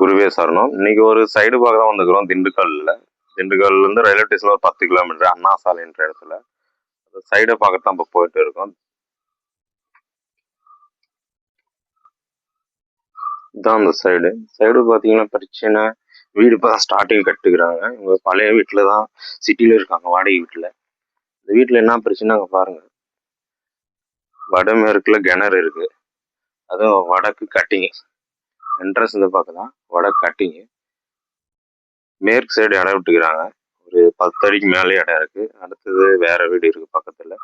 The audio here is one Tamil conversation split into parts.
குருவே சரணம். இன்னைக்கு ஒரு சைடு பார்க்க தான் வந்துக்கிறோம் திண்டுக்கல்ல. திண்டுக்கல்ல இருந்து ரயில்வே ஸ்டேஷன் ஒரு பத்து கிலோமீட்டர் அண்ணா சாலைன்ற இடத்துல. அந்த சைடை பார்க்க தான் இப்போ போயிட்டு இருக்கோம். இதான் அந்த சைடு சைடு பார்த்தீங்கன்னா பிரச்சனை. வீடு இப்போ தான் ஸ்டார்டிங் கட்டுக்கிறாங்க இவங்க பழைய வீட்டில் தான் சிட்டியில் இருக்காங்க வாடகை வீட்டில். இந்த வீட்டில் என்ன பிரச்சனை அங்கே பாருங்க. வடமேற்குல கிணறு இருக்குது அதுவும் வடக்கு கட்டிங் என்ட்ரன்ஸ் இந்த பக்கம் தான் வடை கட்டிங்கு மேற்கு சைடு இடம் விட்டுக்கிறாங்க. ஒரு பத்து அடிக்கு மேலே இடம் இருக்கு. அடுத்தது வேற வீடு இருக்கு பக்கத்துல.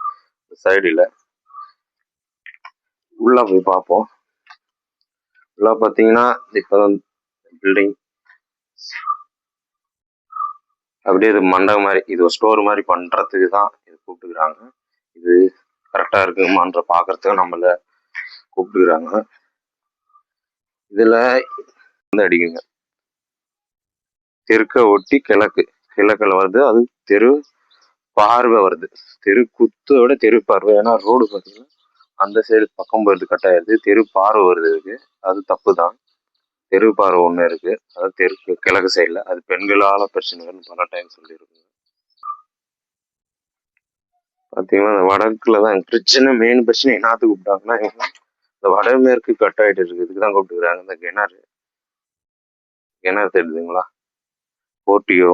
சைடுல உள்ள போய் பார்ப்போம். உள்ள பார்த்தீங்கன்னா இப்போதான் பில்டிங் அப்படியே இது மண்டபம் மாதிரி இது ஒரு ஸ்டோர் மாதிரி பண்றதுக்கு தான் இது கூப்பிட்டுக்கிறாங்க. இது கரெக்டா இருக்குமான்ற பார்க்குறதுக்கு நம்மளை கூப்பிட்டுக்கிறாங்க. இதில் வந்து அடிக்குங்க. தெற்க ஒட்டி கிழக்கு. கிழக்கில் வருது அது தெரு பார்வை வருது. தெரு குத்தோட தெரு பார்வை. ஏன்னா ரோடு பார்த்தீங்கன்னா அந்த சைடு பக்கம் போயிடுது கட்டாயிருது தெரு பார்வை வருது இருக்கு அது தப்பு தான் தெரு பார்வை ஒன்று இருக்கு. அதாவது தெற்கு கிழக்கு சைடில் அது பெண்களால் பிரச்சனைகள்னு பல டைம் சொல்லியிருக்குங்க. பார்த்தீங்கன்னா இந்த வடக்குல தான் பிரச்சனை மெயின் பிரச்சனை என்னத்துக்கு கூப்பிட்டாங்கன்னா இந்த வடமேற்கு கட் ஆயிட்டு இருக்கு. இதுக்கு தான் கூப்பிட்டுக்கிறாங்க இந்த கிணறு. கிணறு தெரியுதுங்களா? போட்டியோ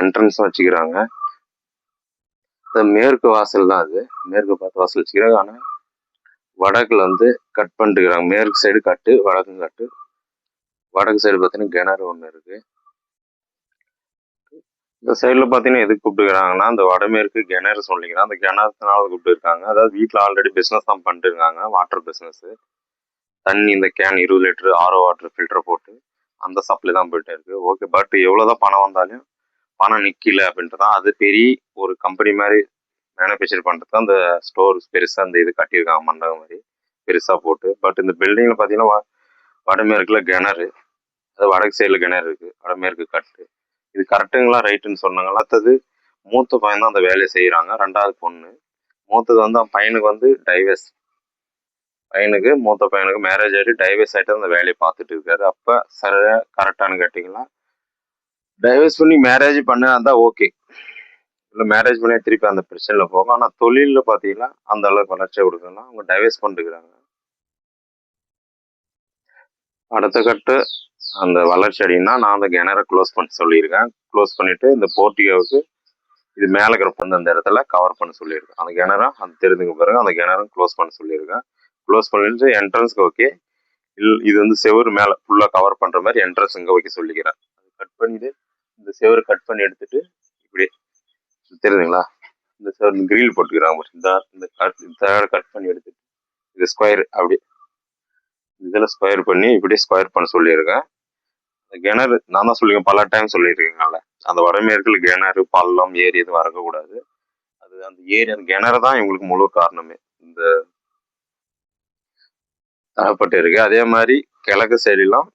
என்ட்ரன்ஸ் வச்சுக்கிறாங்க. இந்த மேற்கு வாசல் தான் அது. மேற்கு பார்த்து வாசல் வச்சுக்கிறாங்க. ஆனால் வடக்குல வந்து கட் பண்ணிட்டுக்கிறாங்க மேற்கு சைடு கட்டு வடக்கும் கட்டு. வடக்கு சைடு பார்த்தீங்கன்னா கிணறு ஒன்று இருக்கு. இந்த சைடில் பார்த்தீங்கன்னா எதுக்கு கூப்பிட்டுக்கிறாங்கன்னா அந்த வடமேற்கு கிணறு சொல்லிக்கிறேன் அந்த கிணறுனால கூப்பிட்டுருக்காங்க. அதாவது வீட்டில் ஆல்ரெடி பிஸ்னஸ் தான் பண்ணிட்டு இருக்காங்க வாட்டர் பிஸ்னஸ்ஸு தண்ணி இந்த கேன் இருபது லிட்டர் ஆரோ வாட்டர் ஃபில்டர் போட்டு அந்த சப்ளை தான் போயிட்டு இருக்கு. ஓகே பட் எவ்வளோதான் பணம் வந்தாலும் பணம் நிற்கல அப்படின்ட்டு தான். அது பெரிய ஒரு கம்பெனி மாதிரி மேனுஃபேக்சர் பண்ணுறது அந்த ஸ்டோர் பெருசாக அந்த இது கட்டியிருக்காங்க மண்டபம் மாதிரி பெருசாக போட்டு. பட் இந்த பில்டிங்கில் பார்த்தீங்கன்னா வ- வடமேற்குல கிணறு அது வடக்கு சைடில் கிணறு இருக்கு. வடமேற்கு கட்டு. இது கரெக்டுங்களா ரைட்டுன்னு சொன்னாங்க. அடுத்தது மூத்த பையன் தான் அந்த வேலையை செய்கிறாங்க ரெண்டாவது பொண்ணு. மூத்தது வந்து அவன் பையனுக்கு வந்து டைவர்ஸ் பையனுக்கு மூத்த பையனுக்கு மேரேஜ் ஆகிட்டு டைவர்ஸ் ஆகிட்டு அந்த வேலையை பார்த்துட்டு இருக்காரு. அப்போ சரியாக கரெக்டானு கேட்டிங்களா? டைவர்ஸ் பண்ணி மேரேஜ் பண்ணாதான் ஓகே இல்லை மேரேஜ் பண்ணி திருப்பி அந்த பிரச்சனையில் போகும். ஆனால் தொழிலில் பார்த்தீங்கன்னா அந்த அளவுக்கு வளர்ச்சி கொடுக்கலாம் அவங்க டைவர்ஸ் பண்ணிருக்கிறாங்க அடுத்த கட்டு அந்த வளர்ச்சி அடின்னா நான் அந்த கிணறை க்ளோஸ் பண்ண சொல்லியிருக்கேன். க்ளோஸ் பண்ணிவிட்டு இந்த போர்ட்டிகோவுக்கு இது மேலே இருக்கிற அந்த அந்த இடத்துல கவர் பண்ண சொல்லியிருக்கேன். அந்த கிணறும் அந்த தெரிஞ்சுக்க பிறகு அந்த கிணறும் க்ளோஸ் பண்ண சொல்லியிருக்கேன். க்ளோஸ் பண்ணிட்டு என்ட்ரன்ஸ்க்கு ஓகே இல் இது வந்து செவுரு மேலே ஃபுல்லாக கவர் பண்ணுற மாதிரி என்ட்ரன்ஸ் இங்கே வைக்க சொல்லிக்கிறேன். அது கட் பண்ணிட்டு இந்த செவுரு கட் பண்ணி எடுத்துட்டு இப்படி தெரியுதுங்களா இந்த செவரு கிரில் போட்டுக்கிறாங்க இந்த இந்த கட் இந்த கட் பண்ணி எடுத்துட்டு இது ஸ்கொயர் அப்படி இதில் ஸ்கொயர் பண்ணி இப்படியே ஸ்கொயர் பண்ண சொல்லியிருக்கேன். கிணறு நான் தான் சொல்லியிருக்கேன் பல டைம் சொல்லியிருக்கேங்கனால அந்த வடமேற்குல கிணறு பள்ளம் ஏரி எதுவும் வரக்கூடாது. அது அந்த ஏரி அந்த கிணறு தான் இவங்களுக்கு முழு காரணமே. இந்த தரப்பட்டு இருக்கு. அதே மாதிரி கிழக்கு சைடுலாம்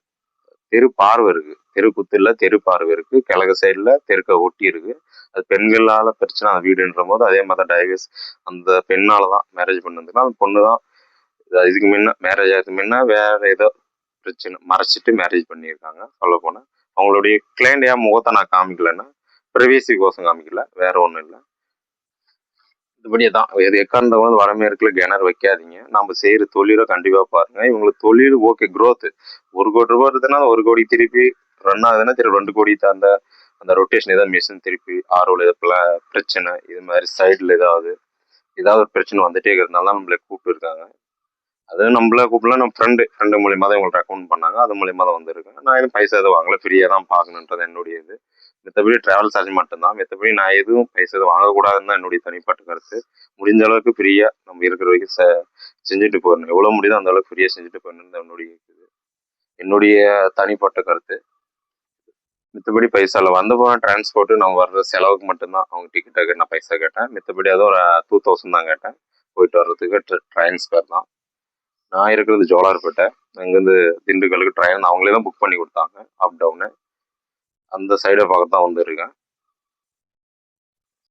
தெரு பார்வை இருக்கு. தெருக்குத்துல தெரு பார்வை இருக்கு. கிழக்கு சைடுல தெருக்க ஒட்டி இருக்கு. அது பெண்களால பிரச்சனை அந்த வீடுன்ற போது அதே மாதிரி டைவர்ஸ் அந்த பெண்ணால தான் மேரேஜ் பண்ணதுன்னா அந்த பொண்ணு தான் இதுக்கு முன்ன மேரேஜ் ஆகிறதுக்கு முன்ன வேற ஏதோ பிரச்சனை. மறைச்சிட்டு மேரேஜ் பண்ணியிருக்காங்க. சொல்ல அவங்களுடைய கிளைண்ட் ஏன் முகத்தை நான் காமிக்கலன்னா பிரைவேசி கோசம் காமிக்கல. வேற ஒன்றும் இல்லை. இதுபடியே தான். எது எக்காரணம் வந்து வடமேற்குல கிணறு வைக்காதீங்க. நம்ம செய்கிற தொழிலை கண்டிப்பாக பாருங்கள் இவங்களுக்கு தொழில் ஓகே க்ரோத்து ஒரு கோடி ரூபா இருந்ததுன்னா ஒரு கோடி திருப்பி ரன் ஆகுதுன்னா திருப்பி ரெண்டு கோடி அந்த அந்த ரொட்டேஷன் ஏதாவது மிஷின் திருப்பி ஆர்வல் ஏதாவது பிரச்சனை இது மாதிரி சைடில் ஏதாவது ஏதாவது ஒரு பிரச்சனை வந்துட்டே இருக்கிறதுனால தான் நம்மளை கூப்பிட்டு இருக்காங்க. அது நம்மள கூப்பிடலாம் நம்ம ஃப்ரெண்டு ஃப்ரெண்டு மூலியமாக தான் உங்களுக்கு ரெக்கமெண்ட் பண்ணாங்க. அது மூலியமாக தான் வந்திருக்கேன் நான் எதுவும் பைசா எதுவும் வாங்கல. ஃப்ரீயாக தான் பார்க்கணுன்றது என்னுடைய இது. மற்றபடி ட்ராவல் சார்ஜ் மட்டும்தான். மற்றபடி நான் எதுவும் பைசா எதுவும் வாங்கக்கூடாதுன்னு தான் என்னுடைய தனிப்பட்ட கருத்து. முடிஞ்ச அளவுக்கு ஃப்ரீயாக நம்ம இருக்கிற வரைக்கும் ச செஞ்சுட்டு போயிடணும். எவ்வளோ முடியுதோ அந்த அளவுக்கு ஃப்ரீயாக செஞ்சுட்டு போயிடணும். என்னுடைய இது. என்னுடைய தனிப்பட்ட கருத்து. மித்தபடி பைசாவில் வந்த போன டிரான்ஸ்போர்ட்டு நான் வர்ற செலவுக்கு மட்டும்தான். அவங்க டிக்கெட்டாக நான் பைசா கேட்டேன். மித்தபடி அதுவும் ஒரு டூ தௌசண்ட் தான் கேட்டேன். போயிட்டு வர்றதுக்கு ட்ரான்ஸ்ஃபர் தான். நான் இருக்கிறது ஜோலார்பேட்டை. அங்கேருந்து திண்டுக்கலுக்கு ட்ரெயின் அவங்களே தான் புக் பண்ணி கொடுத்தாங்க அப் டவுனு அந்த சைடை பார்க்க தான் வந்துருக்கேன்.